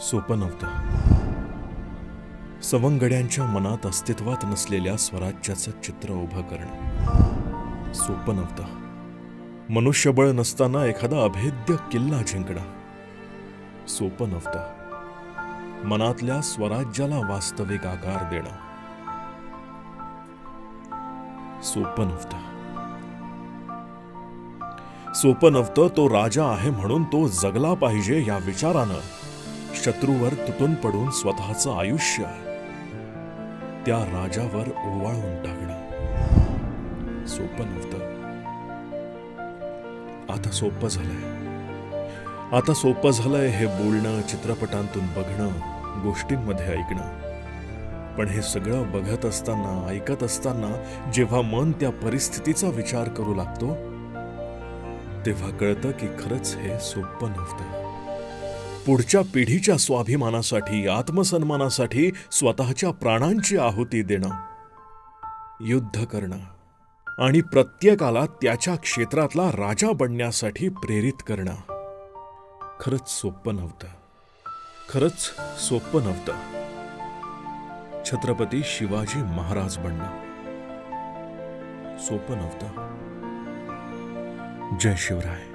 सोपं नव्हतं. सवंगड्यांच्या मनात अस्तित्वात नसलेल्या स्वराज्याचं चित्र उभं करणं सोपं नव्हतं. मनुष्यबळ नसताना एखादा अभेद्य किल्ला जिंकणं सोपं नव्हतं. मनातल्या स्वराज्याला वास्तविक आकार देणं सोपं नव्हतं. सोपं नव्हतं तो राजा आहे म्हणून तो जगला पाहिजे या विचारानं. शत्रूवर तुटून पडून स्वतःचं आयुष्य त्या राजावर ओवाळून टाकणं. सोपं नव्हतं. आता सोपं झालंय. आता सोपं झालंय हे बोलणं चित्रपटांतून बघणं गोष्टींमध्ये ऐकणं. पण हे सगळं बघत असताना ऐकत असताना जेव्हा मन त्या परिस्थितीचा विचार करू लागतो तेव्हा कळतं की खरंच हे सोपं नव्हतं. पुढच्या पिढीच्या स्वाभिमानासाठी आत्मसन्मानासाठी स्वतःच्या प्राणांची आहुती देणं युद्ध करणं आणि प्रत्येकाला त्याच्या क्षेत्रातला राजा बनण्यासाठी प्रेरित करणं खरंच सोपं नव्हतं. खरंच सोपं नव्हतं. छत्रपती शिवाजी महाराज बनणं सोपं नव्हतं. जय शिवराय.